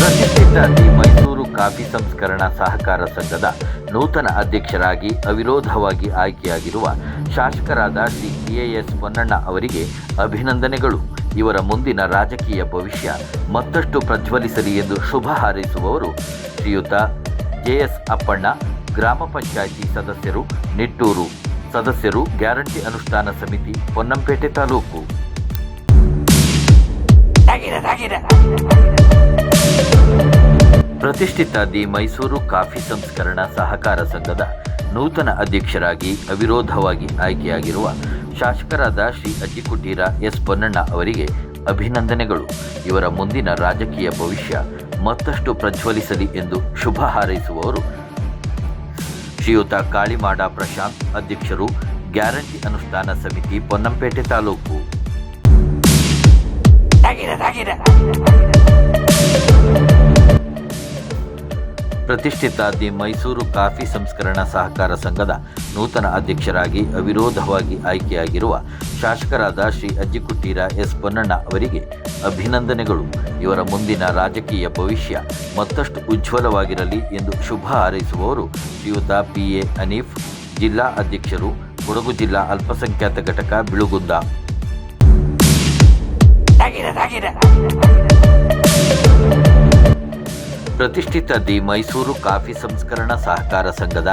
ಪ್ರತಿಷ್ಠಿತ the Mysore coffee ಸಂಸ್ಕರಣಾ ಸಹಕಾರ ಸಂಘದ ನೂತನ ಅಧ್ಯಕ್ಷರಾಗಿ ಅವಿರೋಧವಾಗಿ ಆಯ್ಕೆಯಾಗಿರುವ ಶಾಸಕರಾದ ಶ್ರೀ ಕೆಎಎಸ್ ಪೊನ್ನಣ್ಣ ಅವರಿಗೆ ಅಭಿನಂದನೆಗಳು. ಇವರ ಮುಂದಿನ ರಾಜಕೀಯ ಭವಿಷ್ಯ ಮತ್ತಷ್ಟು ಪ್ರಜ್ವಲಿಸಲಿ ಎಂದು ಶುಭ ಹಾರೈಸುವವರು ಶ್ರೀಯುತ ಜೆಎಸ್ ಅಪ್ಪಣ್ಣ, ಗ್ರಾಮ ಪಂಚಾಯಿತಿ ಸದಸ್ಯರು, ನಿಟ್ಟೂರು ಸದಸ್ಯರು, ಗ್ಯಾರಂಟಿ ಅನುಷ್ಠಾನ ಸಮಿತಿ, ಪೊನ್ನಂಪೇಟೆ ತಾಲೂಕು. ಪ್ರತಿಷ್ಠಿತ ದಿ ಮೈಸೂರು ಕಾಫಿ ಸಂಸ್ಕರಣಾ ಸಹಕಾರ ಸಂಘದ ನೂತನ ಅಧ್ಯಕ್ಷರಾಗಿ ಅವಿರೋಧವಾಗಿ ಆಯ್ಕೆಯಾಗಿರುವ ಶಾಸಕರಾದ ಶ್ರೀ ಅಜ್ಜಿಕುಟೀರ ಎಸ್ ಪೊನ್ನಣ್ಣ ಅವರಿಗೆ ಅಭಿನಂದನೆಗಳು. ಇವರ ಮುಂದಿನ ರಾಜಕೀಯ ಭವಿಷ್ಯ ಮತ್ತಷ್ಟು ಪ್ರಜ್ವಲಿಸಲಿ ಎಂದು ಶುಭ ಹಾರೈಸುವವರು ಶ್ರೀಯುತ ಕಾಳಿಮಾಡ ಪ್ರಶಾಂತ್ ಅಧ್ಯಕ್ಷರು ಗ್ಯಾರಂಟಿ ಅನುಷ್ಠಾನ ಸಮಿತಿ ಪೊನ್ನಂಪೇಟೆ ತಾಲೂಕು. ಪ್ರತಿಷ್ಠಿತ ದಿ ಮೈಸೂರು ಕಾಫಿ ಸಂಸ್ಕರಣಾ ಸಹಕಾರ ಸಂಘದ ನೂತನ ಅಧ್ಯಕ್ಷರಾಗಿ ಅವಿರೋಧವಾಗಿ ಆಯ್ಕೆಯಾಗಿರುವ ಶಾಸಕರಾದ ಶ್ರೀ ಅಜ್ಜಿಕುಟ್ಟೀರ ಎಸ್ ಪೊನ್ನಣ್ಣ ಅವರಿಗೆ ಅಭಿನಂದನೆಗಳು. ಇವರ ಮುಂದಿನ ರಾಜಕೀಯ ಭವಿಷ್ಯ ಮತ್ತಷ್ಟು ಉಜ್ವಲವಾಗಿರಲಿ ಎಂದು ಶುಭ ಹಾರೈಸುವವರು ಶ್ರೀಯುತ ಪಿ ಎ ಅನೀಫ್, ಜಿಲ್ಲಾ ಅಧ್ಯಕ್ಷರು, ಕೊಡಗು ಜಿಲ್ಲಾ ಅಲ್ಪಸಂಖ್ಯಾತ ಘಟಕ ಬಿಳುಗುಂದ ಪ್ರತಿಷ್ಠಿತ ದಿ ಮೈಸೂರು ಕಾಫಿ ಸಂಸ್ಕರಣಾ ಸಹಕಾರ ಸಂಘದ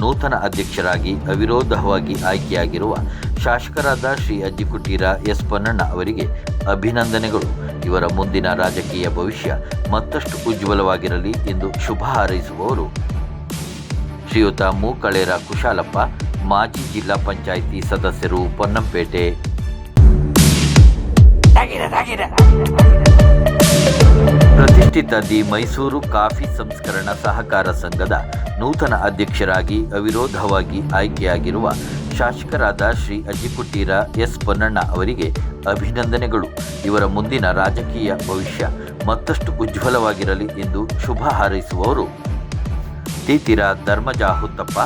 ನೂತನ ಅಧ್ಯಕ್ಷರಾಗಿ ಅವಿರೋಧವಾಗಿ ಆಯ್ಕೆಯಾಗಿರುವ ಶಾಸಕರಾದ ಶ್ರೀ ಅಜ್ಜಿಕುಟೀರ ಎಸ್ ಪೊನ್ನಣ್ಣ ಅವರಿಗೆ ಅಭಿನಂದನೆಗಳು. ಇವರ ಮುಂದಿನ ರಾಜಕೀಯ ಭವಿಷ್ಯ ಮತ್ತಷ್ಟು ಉಜ್ವಲವಾಗಿರಲಿ ಎಂದು ಶುಭ ಹಾರೈಸುವವರು ಶ್ರೀಯುತ ಮೂಕಳೇರ ಕುಶಾಲಪ್ಪ, ಮಾಜಿ ಜಿಲ್ಲಾ ಪಂಚಾಯಿತಿ ಸದಸ್ಯರು ಪೊನ್ನಂಪೇಟೆ. ಪ್ರತಿಷ್ಠಿತ ದಿ ಮೈಸೂರು ಕಾಫಿ ಸಂಸ್ಕರಣಾ ಸಹಕಾರ ಸಂಘದ ನೂತನ ಅಧ್ಯಕ್ಷರಾಗಿ ಅವಿರೋಧವಾಗಿ ಆಯ್ಕೆಯಾಗಿರುವ ಶಾಸಕರಾದ ಶ್ರೀ ಅಜ್ಜಿಕುಟ್ಟೀರ ಎಸ್ ಪೊನ್ನಣ್ಣ ಅವರಿಗೆ ಅಭಿನಂದನೆಗಳು. ಇವರ ಮುಂದಿನ ರಾಜಕೀಯ ಭವಿಷ್ಯ ಮತ್ತಷ್ಟು ಉಜ್ವಲವಾಗಿರಲಿ ಎಂದು ಶುಭ ಹಾರೈಸುವವರು ತೀತಿರ ಧರ್ಮಜಾಹುತ್ತಪ್ಪ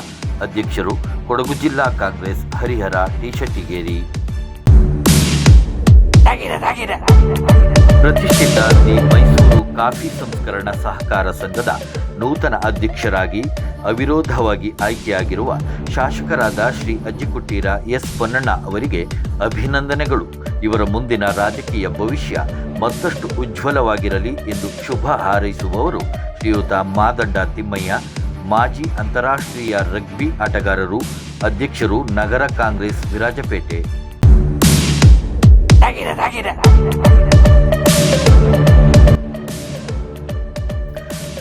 ಅಧ್ಯಕ್ಷರು ಕೊಡಗು ಜಿಲ್ಲಾ ಕಾಂಗ್ರೆಸ್ ಹರಿಹರ ಟಿಶೆಟ್ಟಿಗೇರಿ ಪ್ರತಿಷ್ಠಿತ ದಿ ಮೈಸೂರು ಕಾಫಿ ಸಂಸ್ಕರಣಾ ಸಹಕಾರ ಸಂಘದ ನೂತನ ಅಧ್ಯಕ್ಷರಾಗಿ ಅವಿರೋಧವಾಗಿ ಆಯ್ಕೆಯಾಗಿರುವ ಶಾಸಕರಾದ ಶ್ರೀ ಅಜ್ಜಿಕುಟ್ಟೀರ ಎಸ್ ಪೊನ್ನಣ್ಣ ಅವರಿಗೆ ಅಭಿನಂದನೆಗಳು. ಇವರ ಮುಂದಿನ ರಾಜಕೀಯ ಭವಿಷ್ಯ ಮತ್ತಷ್ಟು ಉಜ್ವಲವಾಗಿರಲಿ ಎಂದು ಶುಭ ಹಾರೈಸುವವರು ಶ್ರೀಯುತ ಮಾದಂಡ ತಿಮ್ಮಯ್ಯ, ಮಾಜಿ ಅಂತಾರಾಷ್ಟ್ರೀಯ ರಗ್ಬಿ ಆಟಗಾರರು, ಅಧ್ಯಕ್ಷರು ನಗರ ಕಾಂಗ್ರೆಸ್ ವಿರಾಜಪೇಟೆ.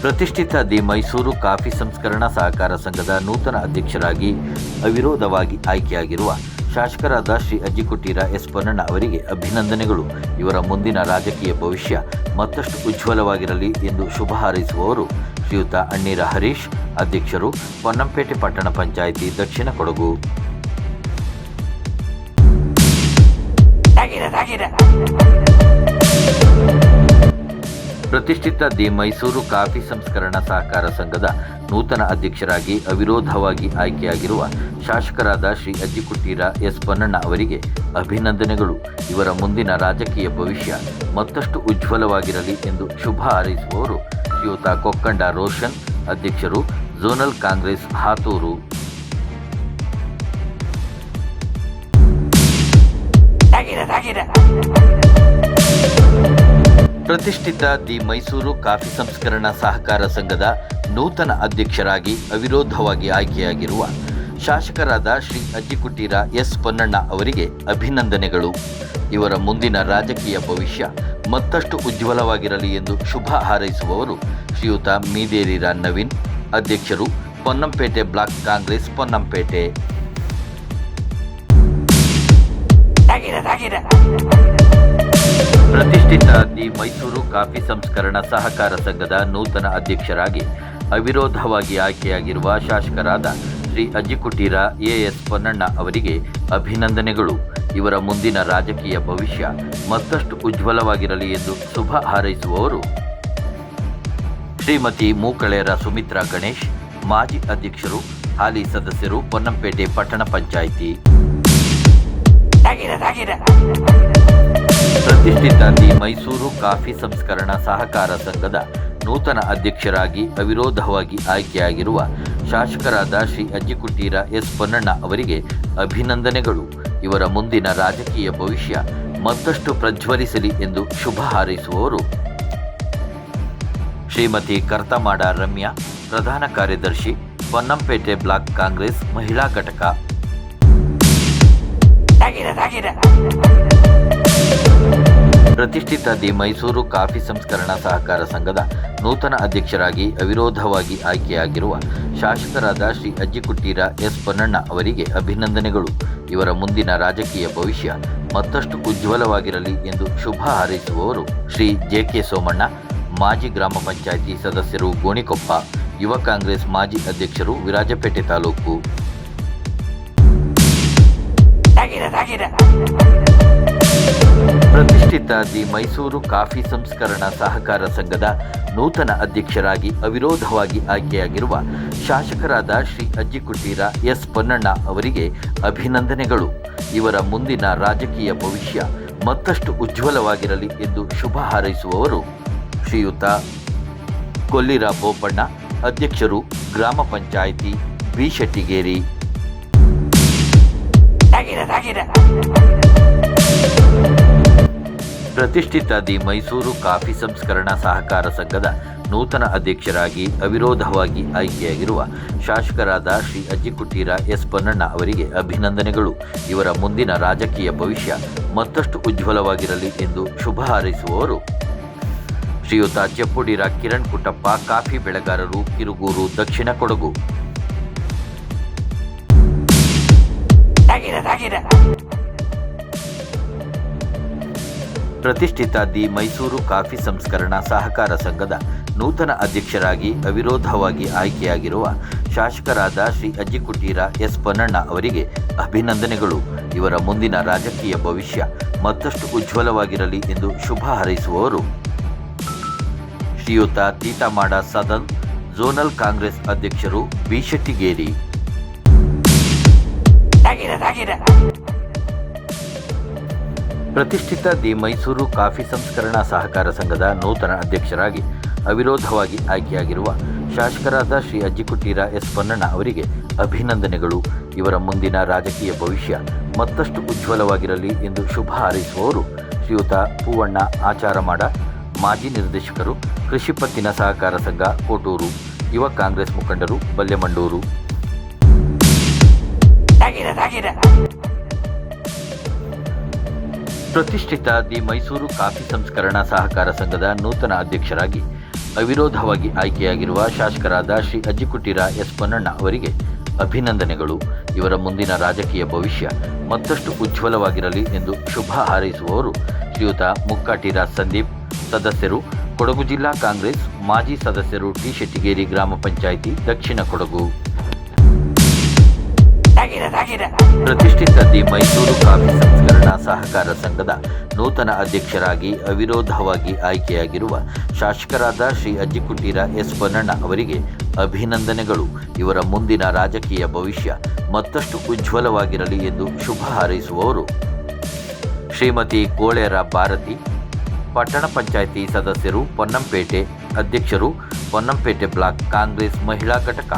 ಪ್ರತಿಷ್ಠಿತ ದಿ ಮೈಸೂರು ಕಾಫಿ ಸಂಸ್ಕರಣಾ ಸಹಕಾರ ಸಂಘದ ನೂತನ ಅಧ್ಯಕ್ಷರಾಗಿ ಅವಿರೋಧವಾಗಿ ಆಯ್ಕೆಯಾಗಿರುವ ಶಾಸಕರಾದ ಶ್ರೀ ಅಜ್ಜಿಕುಟೀರ ಎಸ್ ಪೊನ್ನಣ್ಣ ಅವರಿಗೆ ಅಭಿನಂದನೆಗಳು. ಇವರ ಮುಂದಿನ ರಾಜಕೀಯ ಭವಿಷ್ಯ ಮತ್ತಷ್ಟು ಉಜ್ವಲವಾಗಿರಲಿ ಎಂದು ಶುಭ ಹಾರೈಸುವವರು ಶ್ರೀಯುತ ಅಣ್ಣೀರ ಹರೀಶ್, ಅಧ್ಯಕ್ಷರು ಪೊನ್ನಂಪೇಟೆ ಪಟ್ಟಣ ಪಂಚಾಯಿತಿ ದಕ್ಷಿಣ ಕೊಡಗು. ಪ್ರತಿಷ್ಠಿತ ದಿ ಮೈಸೂರು ಕಾಫಿ ಸಂಸ್ಕರಣಾ ಸಹಕಾರ ಸಂಘದ ನೂತನ ಅಧ್ಯಕ್ಷರಾಗಿ ಅವಿರೋಧವಾಗಿ ಆಯ್ಕೆಯಾಗಿರುವ ಶಾಸಕರಾದ ಶ್ರೀ ಅಜ್ಜಿಕುಟ್ಟೀರ ಎಸ್ ಪೊನ್ನಣ್ಣ ಅವರಿಗೆ ಅಭಿನಂದನೆಗಳು. ಇವರ ಮುಂದಿನ ರಾಜಕೀಯ ಭವಿಷ್ಯ ಮತ್ತಷ್ಟು ಉಜ್ವಲವಾಗಿರಲಿ ಎಂದು ಶುಭ ಹಾರೈಸುವವರು ಶ್ರೀಯುತ ಕೊಕ್ಕಂಡ ರೋಷನ್, ಅಧ್ಯಕ್ಷರು ಝೋನಲ್ ಕಾಂಗ್ರೆಸ್, ಹಾತೂರು. ಪ್ರತಿಷ್ಠಿತ ದಿ ಮೈಸೂರು ಕಾಫಿ ಸಂಸ್ಕರಣಾ ಸಹಕಾರ ಸಂಘದ ನೂತನ ಅಧ್ಯಕ್ಷರಾಗಿ ಅವಿರೋಧವಾಗಿ ಆಯ್ಕೆಯಾಗಿರುವ ಶಾಸಕರಾದ ಶ್ರೀ ಅಜ್ಜಿಕುಟೀರ ಎಸ್ ಪೊನ್ನಣ್ಣ ಅವರಿಗೆ ಅಭಿನಂದನೆಗಳು. ಇವರ ಮುಂದಿನ ರಾಜಕೀಯ ಭವಿಷ್ಯ ಮತ್ತಷ್ಟು ಉಜ್ವಲವಾಗಿರಲಿ ಎಂದು ಶುಭ ಹಾರೈಸುವವರು ಶ್ರೀಯುತ ಮೀದೇರಿರ ನವೀನ್, ಅಧ್ಯಕ್ಷರು ಪೊನ್ನಂಪೇಟೆ ಬ್ಲಾಕ್ ಕಾಂಗ್ರೆಸ್ ಪೊನ್ನಂಪೇಟೆ. ಪ್ರತಿಷ್ಠಿತ ದಿ ಮೈಸೂರು ಕಾಫಿ ಸಂಸ್ಕರಣಾ ಸಹಕಾರ ಸಂಘದ ನೂತನ ಅಧ್ಯಕ್ಷರಾಗಿ ಅವಿರೋಧವಾಗಿ ಆಯ್ಕೆಯಾಗಿರುವ ಶಾಸಕರಾದ ಶ್ರೀ ಅಜ್ಜಿಕುಟೀರ ಎಎಸ್ ಪೊನ್ನಣ್ಣ ಅವರಿಗೆ ಅಭಿನಂದನೆಗಳು. ಇವರ ಮುಂದಿನ ರಾಜಕೀಯ ಭವಿಷ್ಯ ಮತ್ತಷ್ಟು ಉಜ್ವಲವಾಗಿರಲಿ ಎಂದು ಶುಭ ಹಾರೈಸುವವರು ಶ್ರೀಮತಿ ಮೂಕಳೇರ ಸುಮಿತ್ರಾ ಗಣೇಶ್, ಮಾಜಿ ಅಧ್ಯಕ್ಷರು, ಹಾಲಿ ಸದಸ್ಯರು, ಪೊನ್ನಂಪೇಟೆ ಪಟ್ಟಣ ಪಂಚಾಯಿತಿ. ಪ್ರತಿಷ್ಠಿತ ಮೈಸೂರು ಕಾಫಿ ಸಂಸ್ಕರಣಾ ಸಹಕಾರ ಸಂಘದ ನೂತನ ಅಧ್ಯಕ್ಷರಾಗಿ ಅವಿರೋಧವಾಗಿ ಆಯ್ಕೆಯಾಗಿರುವ ಶಾಸಕರಾದ ಶ್ರೀ ಅಜ್ಜಿಕುಟೀರ ಎಸ್ ಪೊನ್ನಣ್ಣ ಅವರಿಗೆ ಅಭಿನಂದನೆಗಳು. ಇವರ ಮುಂದಿನ ರಾಜಕೀಯ ಭವಿಷ್ಯ ಮತ್ತಷ್ಟು ಪ್ರಜ್ವಲಿಸಲಿ ಎಂದು ಶುಭ ಹಾರೈಸುವವರು. ಶ್ರೀಮತಿ ಕರ್ತಮಾಡ ರಮ್ಯಾ, ಪ್ರಧಾನ ಕಾರ್ಯದರ್ಶಿ, ಪೊನ್ನಂಪೇಟೆ ಬ್ಲಾಕ್ ಕಾಂಗ್ರೆಸ್ ಮಹಿಳಾ ಘಟಕ. ಪ್ರತಿಷ್ಠಿತ ದಿ ಮೈಸೂರು ಕಾಫಿ ಸಂಸ್ಕರಣಾ ಸಹಕಾರ ಸಂಘದ ನೂತನ ಅಧ್ಯಕ್ಷರಾಗಿ ಅವಿರೋಧವಾಗಿ ಆಯ್ಕೆಯಾಗಿರುವ ಶಾಸಕರಾದ ಶ್ರೀ ಅಜ್ಜಿಕುಟ್ಟೀರ ಎಸ್ ಪೊನ್ನಣ್ಣ ಅವರಿಗೆ ಅಭಿನಂದನೆಗಳು. ಇವರ ಮುಂದಿನ ರಾಜಕೀಯ ಭವಿಷ್ಯ ಮತ್ತಷ್ಟು ಉಜ್ವಲವಾಗಿರಲಿ ಎಂದು ಶುಭ ಹಾರೈಸುವವರು ಶ್ರೀ ಜೆ ಕೆ ಸೋಮಣ್ಣ, ಮಾಜಿ ಗ್ರಾಮ ಪಂಚಾಯಿತಿ ಸದಸ್ಯರು ಗೋಣಿಕೊಪ್ಪ, ಯುವ ಕಾಂಗ್ರೆಸ್ ಮಾಜಿ ಅಧ್ಯಕ್ಷರು ವಿರಾಜಪೇಟೆ ತಾಲೂಕು. ಪ್ರತಿಷ್ಠಿತ ದಿ ಮೈಸೂರು ಕಾಫಿ ಸಂಸ್ಕರಣಾ ಸಹಕಾರ ಸಂಘದ ನೂತನ ಅಧ್ಯಕ್ಷರಾಗಿ ಅವಿರೋಧವಾಗಿ ಆಯ್ಕೆಯಾಗಿರುವ ಶಾಸಕರಾದ ಶ್ರೀ ಅಜ್ಜಿಕುಟೀರ ಎಸ್ ಪೊನ್ನಣ್ಣ ಅವರಿಗೆ ಅಭಿನಂದನೆಗಳು. ಇವರ ಮುಂದಿನ ರಾಜಕೀಯ ಭವಿಷ್ಯ ಮತ್ತಷ್ಟು ಉಜ್ವಲವಾಗಿರಲಿ ಎಂದು ಶುಭ ಹಾರೈಸುವವರು ಶ್ರೀಯುತ ಕೊಲ್ಲಿರ ಬೋಪಣ್ಣ, ಅಧ್ಯಕ್ಷರು ಗ್ರಾಮ ಪಂಚಾಯಿತಿ ಬಿ ಶೆಟ್ಟಿಗೇರಿ. ಪ್ರತಿಷ್ಠಿತ ದಿ ಮೈಸೂರು ಕಾಫಿ ಸಂಸ್ಕರಣಾ ಸಹಕಾರ ಸಂಘದ ನೂತನ ಅಧ್ಯಕ್ಷರಾಗಿ, ಅವಿರೋಧವಾಗಿ ಆಯ್ಕೆಯಾಗಿರುವ ಶಾಸಕರಾದ ಶ್ರೀ ಅಜ್ಜಿಕುಟೀರ ಎಸ್ ಪೊನ್ನಣ್ಣ ಅವರಿಗೆ ಅಭಿನಂದನೆಗಳು. ಇವರ ಮುಂದಿನ ರಾಜಕೀಯ ಭವಿಷ್ಯ ಮತ್ತಷ್ಟು ಉಜ್ವಲವಾಗಿರಲಿ ಎಂದು ಶುಭ ಹಾರೈಸುವವರು ಶ್ರೀಯುತ ಚೆಪ್ಪುಡಿರ ಕಿರಣ್ ಕುಟ್ಟಪ್ಪ ಕಾಫಿ ಬೆಳೆಗಾರರು, ಕಿರುಗೂರು, ದಕ್ಷಿಣ ಕೊಡಗು. ಪ್ರತಿಷ್ಠಿತ ದಿ ಮೈಸೂರು ಕಾಫಿ ಸಂಸ್ಕರಣಾ ಸಹಕಾರ ಸಂಘದ ನೂತನ ಅಧ್ಯಕ್ಷರಾಗಿ ಅವಿರೋಧವಾಗಿ ಆಯ್ಕೆಯಾಗಿರುವ ಶಾಸಕರಾದ ಶ್ರೀ ಅಜ್ಜಿಕುಟೀರ ಎಸ್ ಪೊನ್ನಣ್ಣ ಅವರಿಗೆ ಅಭಿನಂದನೆಗಳು. ಇವರ ಮುಂದಿನ ರಾಜಕೀಯ ಭವಿಷ್ಯ ಮತ್ತಷ್ಟು ಉಜ್ವಲವಾಗಿರಲಿ ಎಂದು ಶುಭ ಹಾರೈಸುವವರು ಶ್ರೀಯುತ ತೀಟಮಾಡ ಸದನ್, ಝೋನಲ್ ಕಾಂಗ್ರೆಸ್ ಅಧ್ಯಕ್ಷರು ಬಿ ಶೆಟ್ಟಿಗೇರಿ. ಪ್ರತಿಷ್ಠಿತ ದಿ ಮೈಸೂರು ಕಾಫಿ ಸಂಸ್ಕರಣಾ ಸಹಕಾರ ಸಂಘದ ನೂತನ ಅಧ್ಯಕ್ಷರಾಗಿ ಅವಿರೋಧವಾಗಿ ಆಯ್ಕೆಯಾಗಿರುವ ಶಾಸಕರಾದ ಶ್ರೀ ಅಜ್ಜಿಕುಟೀರ ಎಸ್ ಪೊನ್ನಣ್ಣ ಅವರಿಗೆ ಅಭಿನಂದನೆಗಳು. ಇವರ ಮುಂದಿನ ರಾಜಕೀಯ ಭವಿಷ್ಯ ಮತ್ತಷ್ಟು ಉಜ್ವಲವಾಗಿರಲಿ ಎಂದು ಶುಭ ಹಾರೈಸುವವರು ಶ್ರೀಯುತ ಪೂವಣ್ಣ ಆಚಾರಮಾಡ, ಮಾಜಿ ನಿರ್ದೇಶಕರು, ಕೃಷಿ ಪತ್ತಿನ ಸಹಕಾರ ಸಂಘ, ಕೋಟೂರು, ಯುವ ಕಾಂಗ್ರೆಸ್ ಮುಖಂಡರು, ಬಲ್ಯಮಂಡೂರು. ಪ್ರತಿಷ್ಠಿತ ದಿ ಮೈಸೂರು ಕಾಫಿ ಸಂಸ್ಕರಣಾ ಸಹಕಾರ ಸಂಘದ ನೂತನ ಅಧ್ಯಕ್ಷರಾಗಿ ಅವಿರೋಧವಾಗಿ ಆಯ್ಕೆಯಾಗಿರುವ ಶಾಸಕರಾದ ಶ್ರೀ ಅಜ್ಜಿಕುಟೀರ ಎಸ್ ಪೊನ್ನಣ್ಣ ಅವರಿಗೆ ಅಭಿನಂದನೆಗಳು. ಇವರ ಮುಂದಿನ ರಾಜಕೀಯ ಭವಿಷ್ಯ ಮತ್ತಷ್ಟು ಉಜ್ವಲವಾಗಿರಲಿ ಎಂದು ಶುಭ ಹಾರೈಸುವವರು ಶ್ರೀಯುತ ಮುಕ್ಕಾಟೀರ ಸಂದೀಪ್ ಸದಸ್ಯರು, ಕೊಡಗು ಜಿಲ್ಲಾ ಕಾಂಗ್ರೆಸ್ ಮಾಜಿ ಸದಸ್ಯರು ಟಿ ಶೆಟ್ಟಿಗೇರಿ ಗ್ರಾಮ ಪಂಚಾಯಿತಿ ದಕ್ಷಿಣ ಕೊಡಗು. ಪ್ರತಿಷ್ಠಿತ ದಿ ಮೈಸೂರು ಕಾಫಿ ಸಂಸ್ಕರಣಾ ಸಹಕಾರ ಸಂಘದ ನೂತನ ಅಧ್ಯಕ್ಷರಾಗಿ ಅವಿರೋಧವಾಗಿ ಆಯ್ಕೆಯಾಗಿರುವ ಶಾಸಕರಾದ ಶ್ರೀ ಅಜ್ಜಿಕುಟೀರ ಎಸ್ ಬೊನ್ನಣ್ಣ ಅವರಿಗೆ ಅಭಿನಂದನೆಗಳು. ಇವರ ಮುಂದಿನ ರಾಜಕೀಯ ಭವಿಷ್ಯ ಮತ್ತಷ್ಟು ಉಜ್ವಲವಾಗಿರಲಿ ಎಂದು ಶುಭ ಹಾರೈಸುವವರು ಶ್ರೀಮತಿ ಕೋಳೇರ ಭಾರತಿ, ಪಟ್ಟಣ ಪಂಚಾಯಿತಿ ಸದಸ್ಯರು ಪೊನ್ನಂಪೇಟೆ ಅಧ್ಯಕ್ಷರು ಪೊನ್ನಂಪೇಟೆ ಬ್ಲಾಕ್ ಕಾಂಗ್ರೆಸ್ ಮಹಿಳಾ ಘಟಕ.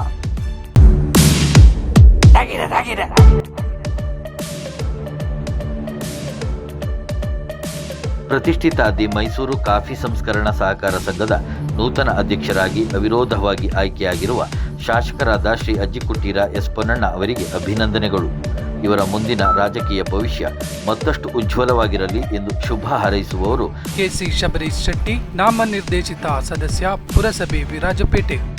ಪ್ರತಿಷ್ಠಿತ ದಿ ಮೈಸೂರು ಕಾಫಿ ಸಂಸ್ಕರಣಾ ಸಹಕಾರ ಸಂಘದ ನೂತನ ಅಧ್ಯಕ್ಷರಾಗಿ ಅವಿರೋಧವಾಗಿ ಆಯ್ಕೆಯಾಗಿರುವ ಶಾಸಕರಾದ ಶ್ರೀ ಅಜ್ಜಿಕುಟೀರ ಎಸ್ ಪೊನ್ನಣ್ಣ ಅವರಿಗೆ ಅಭಿನಂದನೆಗಳು. ಇವರ ಮುಂದಿನ ರಾಜಕೀಯ ಭವಿಷ್ಯ ಮತ್ತಷ್ಟು ಉಜ್ವಲವಾಗಿರಲಿ ಎಂದು ಶುಭ ಹಾರೈಸುವವರು ಕೆಸಿ ಶಬರೀಶ್ ಶೆಟ್ಟಿ ನಾಮನಿರ್ದೇಶಿತ ಸದಸ್ಯ ಪುರಸಭೆ ವಿರಾಜಪೇಟೆ.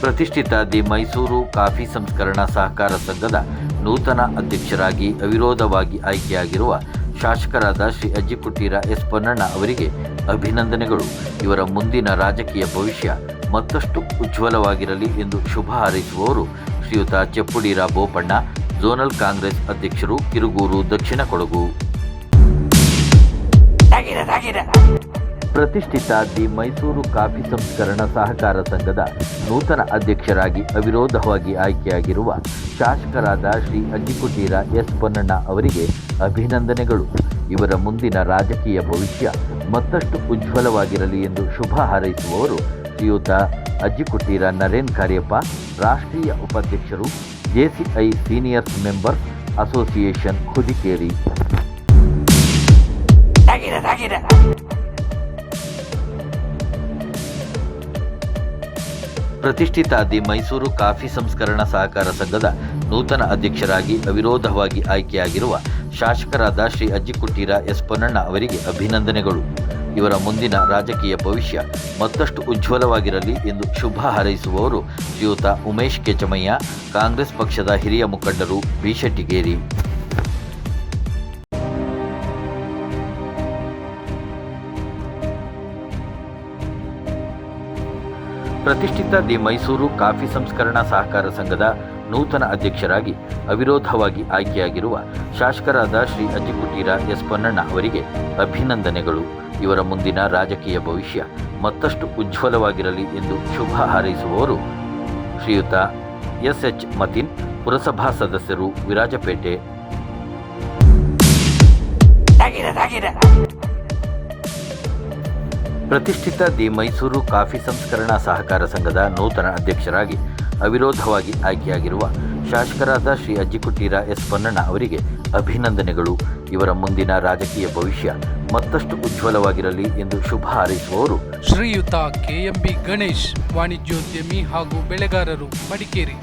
ಪ್ರತಿಷ್ಠಿತ ದಿ ಮೈಸೂರು ಕಾಫಿ ಸಂಸ್ಕರಣಾ ಸಹಕಾರ ಸಂಘದ ನೂತನ ಅಧ್ಯಕ್ಷರಾಗಿ ಅವಿರೋಧವಾಗಿ ಆಯ್ಕೆಯಾಗಿರುವ ಶಾಸಕರಾದ ಶ್ರೀ ಅಜ್ಜಿಕುಟ್ಟೀರ ಎಸ್ ಪೊನ್ನಣ್ಣ ಅವರಿಗೆ ಅಭಿನಂದನೆಗಳು. ಇವರ ಮುಂದಿನ ರಾಜಕೀಯ ಭವಿಷ್ಯ ಮತ್ತಷ್ಟು ಉಜ್ವಲವಾಗಿರಲಿ ಎಂದು ಶುಭ ಹಾರೈಸುವವರು ಶ್ರೀಯುತ ಚೆಪ್ಪುಡೀರ ಬೋಪಣ್ಣ, ಝೋನಲ್ ಕಾಂಗ್ರೆಸ್ ಅಧ್ಯಕ್ಷರು ಕಿರುಗೂರು ದಕ್ಷಿಣ ಕೊಡಗು. ಪ್ರತಿಷ್ಠಿತ ದಿ ಮೈಸೂರು ಕಾಫಿ ಸಂಸ್ಕರಣಾ ಸಹಕಾರ ಸಂಘದ ನೂತನ ಅಧ್ಯಕ್ಷರಾಗಿ ಅವಿರೋಧವಾಗಿ ಆಯ್ಕೆಯಾಗಿರುವ ಶಾಸಕರಾದ ಶ್ರೀ ಅಜ್ಜಿಕುಟೀರ ಎಸ್ ಪೊನ್ನಣ್ಣ ಅವರಿಗೆ ಅಭಿನಂದನೆಗಳು. ಇವರ ಮುಂದಿನ ರಾಜಕೀಯ ಭವಿಷ್ಯ ಮತ್ತಷ್ಟು ಉಜ್ವಲವಾಗಿರಲಿ ಎಂದು ಶುಭ ಹಾರೈಸುವವರು ಶ್ರೀಯುತ ಅಜ್ಜಿಕುಟೀರ ನರೇನ್ ಕಾರ್ಯಪ್ಪ, ರಾಷ್ಟ್ರೀಯ ಉಪಾಧ್ಯಕ್ಷರು, JCI seniors members association Hudikeri. ಪ್ರತಿಷ್ಠಿತ ದಿ ಮೈಸೂರು ಕಾಫಿ ಸಂಸ್ಕರಣಾ ಸಹಕಾರ ಸಂಘದ ನೂತನ ಅಧ್ಯಕ್ಷರಾಗಿ ಅವಿರೋಧವಾಗಿ ಆಯ್ಕೆಯಾಗಿರುವ ಶಾಸಕರಾದ ಶ್ರೀ ಅಜ್ಜಿಕುಟೀರ ಎಸ್ ಪೊನ್ನಣ್ಣ ಅವರಿಗೆ ಅಭಿನಂದನೆಗಳು. ಇವರ ಮುಂದಿನ ರಾಜಕೀಯ ಭವಿಷ್ಯ ಮತ್ತಷ್ಟು ಉಜ್ವಲವಾಗಿರಲಿ ಎಂದು ಶುಭ ಹಾರೈಸುವವರು ಶ್ರೀಯುತ ಉಮೇಶ್ ಕೆಚಮಯ್ಯ, ಕಾಂಗ್ರೆಸ್ ಪಕ್ಷದ ಹಿರಿಯ ಮುಖಂಡರು ಬಿಶೆಟ್ಟಿಗೇರಿ ಪ್ರತಿಷ್ಠಿತ ದಿ ಮೈಸೂರು ಕಾಫಿ ಸಂಸ್ಕರಣಾ ಸಹಕಾರ ಸಂಘದ ನೂತನ ಅಧ್ಯಕ್ಷರಾಗಿ, ಅವಿರೋಧವಾಗಿ ಆಯ್ಕೆಯಾಗಿರುವ ಶಾಸಕರಾದ ಶ್ರೀ ಅಜ್ಜಿಕುಟೀರ ಎಸ್ ಪೊನ್ನಣ್ಣ ಅವರಿಗೆ ಅಭಿನಂದನೆಗಳು. ಇವರ ಮುಂದಿನ ರಾಜಕೀಯ ಭವಿಷ್ಯ ಮತ್ತಷ್ಟು ಉಜ್ವಲವಾಗಿರಲಿ ಎಂದು ಶುಭ ಹಾರೈಸುವವರು ಶ್ರೀಯುತ ಎಸ್ ಎಚ್ ಮತಿನ್, ಪುರಸಭಾ ಸದಸ್ಯರು ವಿರಾಜಪೇಟೆ. ಪ್ರತಿಷ್ಠಿತ ದಿ ಮೈಸೂರು ಕಾಫಿ ಸಂಸ್ಕರಣಾ ಸಹಕಾರ ಸಂಘದ ನೂತನ ಅಧ್ಯಕ್ಷರಾಗಿ ಅವಿರೋಧವಾಗಿ ಆಯ್ಕೆಯಾಗಿರುವ ಶಾಸಕರಾದ ಶ್ರೀ ಅಜ್ಜಿಕುಟೀರ ಎಸ್ ಪೊನ್ನಣ್ಣ ಅವರಿಗೆ ಅಭಿನಂದನೆಗಳು. ಇವರ ಮುಂದಿನ ರಾಜಕೀಯ ಭವಿಷ್ಯ ಮತ್ತಷ್ಟು ಉಜ್ವಲವಾಗಿರಲಿ ಎಂದು ಶುಭ ಹಾರೈಸುವವರು ಶ್ರೀಯುತ ಕೆಎಂಬಿ ಗಣೇಶ್, ವಾಣಿಜ್ಯೋದ್ಯಮಿ ಹಾಗೂ ಬೆಳೆಗಾರರು ಮಡಿಕೇರಿ.